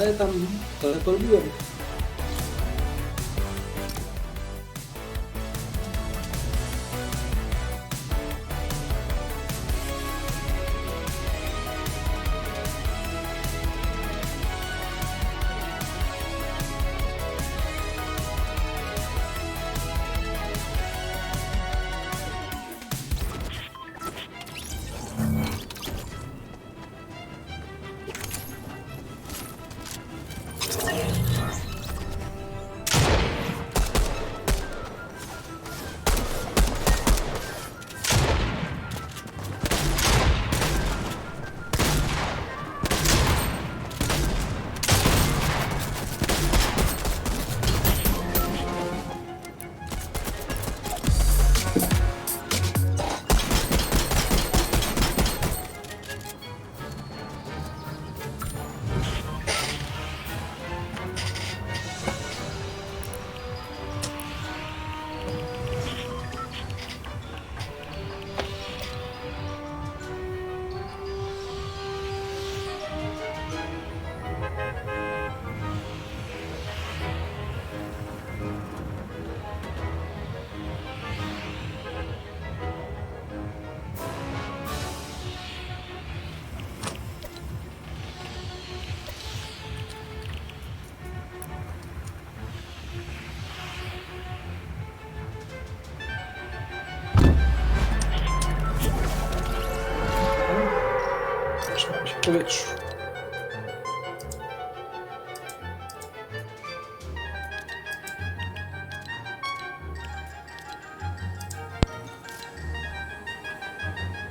ale tam trochę porobiłem. Trzymam w powietrzu.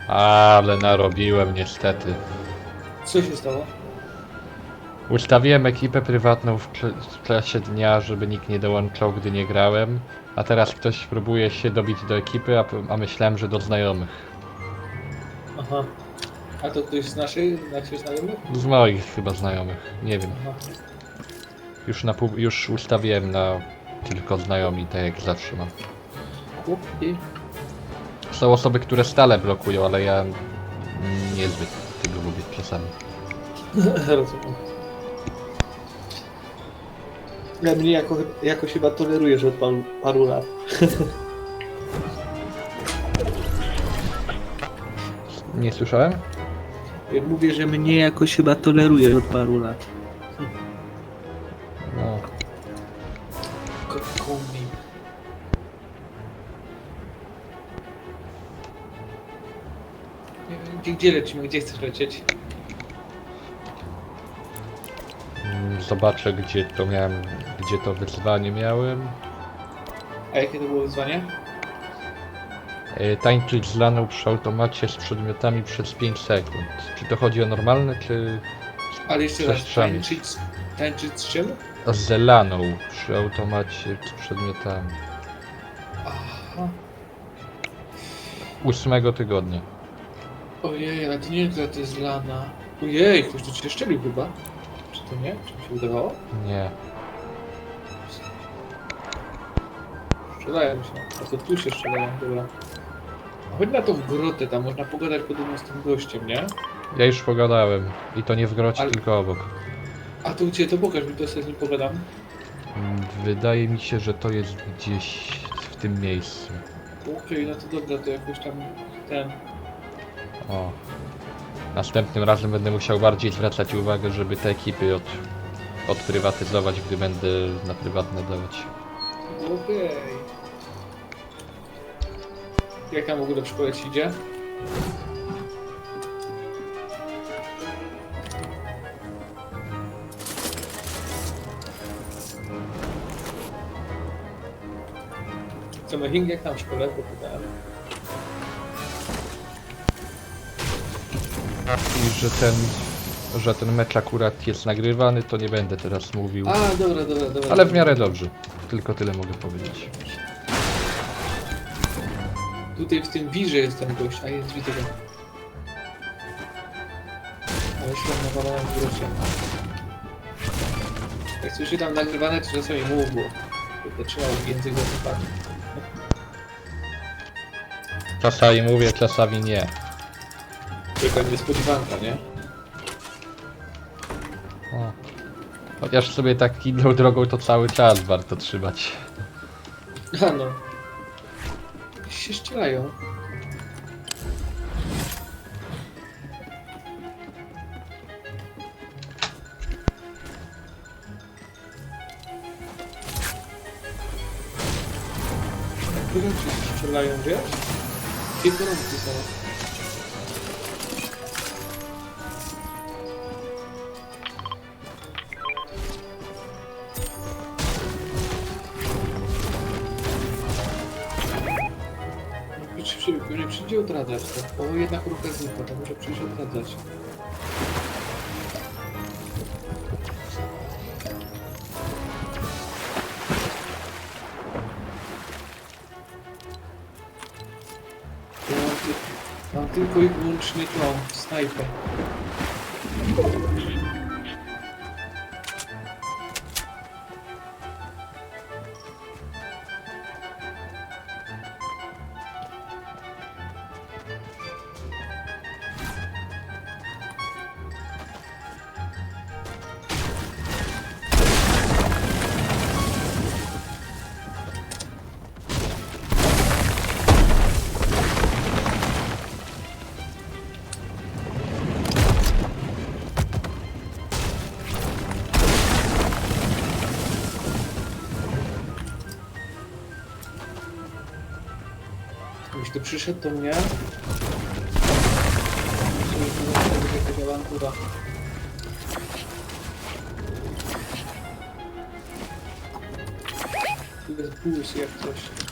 Ale narobiłem niestety. Co się stało? Ustawiłem ekipę prywatną w, kl- w czasie dnia, żeby nikt nie dołączał, gdy nie grałem. A teraz ktoś próbuje się dobić do ekipy, a, a myślałem, że do znajomych. Aha. A to ktoś z naszych, naszych znajomych? Z moich chyba znajomych. Nie wiem. Aha. Już, na, pu- już ustawiłem na tylko znajomi, tak jak zawsze mam. Chłopie. Są osoby, które stale blokują, ale ja mm, niezbyt tego lubię czasami. Rozumiem. Ja mnie jako, jakoś chyba tolerujesz od paru, paru lat. Nie słyszałem? Ja mówię, że mnie jakoś chyba tolerujesz od paru lat. No. Kombi. Gdzie, gdzie lecimy? Gdzie chcesz lecieć? Mm, Zobaczę, gdzie to miałem, gdzie to wyzwanie miałem. A jakie to było wyzwanie? E, Tańczyć z laną przy automacie z przedmiotami przez 5 sekund. Czy to chodzi o normalne, czy Ale jeszcze raz, Przestrzeni. tańczyć, tańczyć z czym? z laną przy automacie z przedmiotami? Aha. Ósmego tygodnia. Ojej, ale to nie jest, to jest lana. Ojej, ktoś tu cię szczelił chyba. Czy to nie? Czy mi się wydawało? Nie. Strzelają się. A to tu się strzelają, dobra. A Chodź na tą grotę, tam można pogadać podobno z tym gościem, nie? Ja już pogadałem. I to nie w grocie, Ale- tylko obok. A tu gdzie, to pokaż mi, to sobie z nim pogadam. Mm, Wydaje mi się, że to jest gdzieś w tym miejscu. Okej, no to dobra, to jakoś tam ten... O. Następnym razem będę musiał bardziej zwracać uwagę, żeby te ekipy od, odprywatyzować, gdy będę na prywatne dawać. Okej. Jak tam w ogóle ci idzie? Co, Meching, jak tam w szkole? Popytałem. I że ten, że ten mecz akurat jest nagrywany, to nie będę teraz mówił. A, dobra, dobra, dobra. Ale w miarę dobrze. Tylko tyle mogę powiedzieć. Tutaj w tym wirze jest ten gość, a jest widzę go. Ale się tam nawalałem w grocie. Jak słyszy tam nagrywane, to czasami bo to trzymał język za zębami. Czasami mówię, czasami nie. Taka niespodziewanka, nie? O. Chociaż sobie tak inną drogą to cały czas warto trzymać. A no. Jakieś się strzelają. Koronki się strzelają, wiesz? Koronki są. Przy, nie przyjdzie odradzać to? O, jedna kurka znika, to może przyjść odradzać. Mam, ty, mam tylko i wyłącznie tą snajpę. Jakbyś tu przyszedł do mnie. Jakaś jest puls jak coś.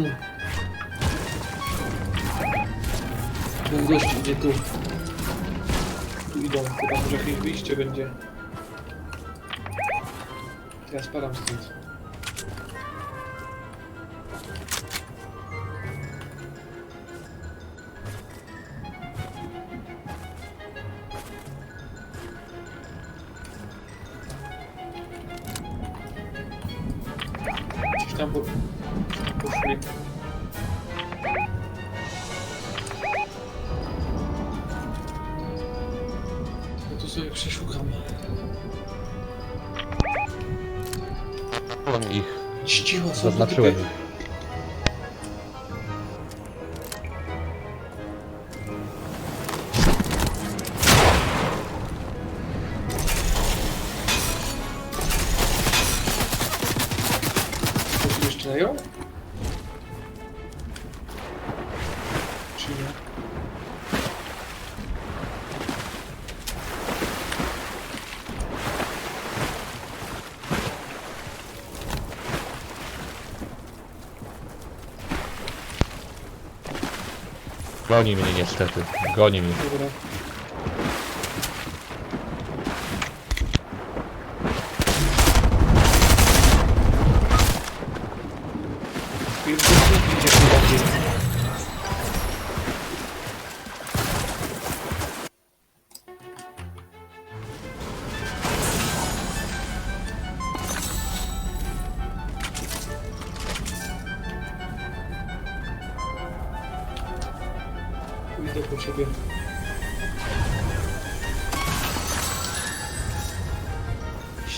Hmm. Ten gość idzie tu. Tu idą, chyba może jakieś wyjście będzie. Teraz param stąd. Poszli. Ja tu sobie przeszukam. On ich. Ściła, Zaznaczyłem ich. Goni mnie niestety. Goni mnie. Dobra. Idzie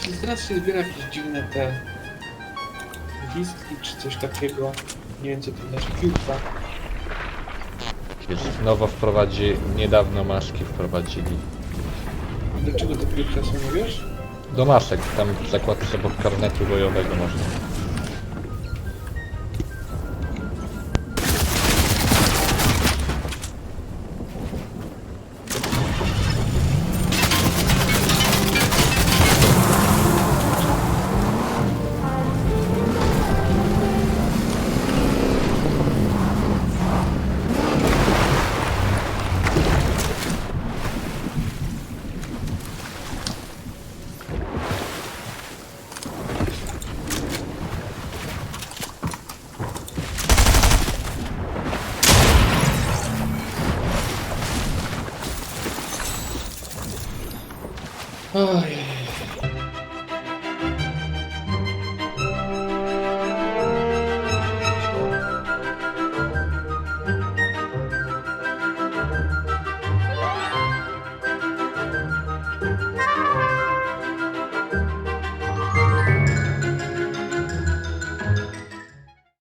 Jeśli teraz się zbiera jakieś dziwne te listki czy coś takiego, nie wiem co to znaczy, piłka, nowo wprowadzi... Niedawno maski wprowadzili. dlaczego te piłki są, wiesz? Do masek, tam w zakładce obok karnetu bojowego można.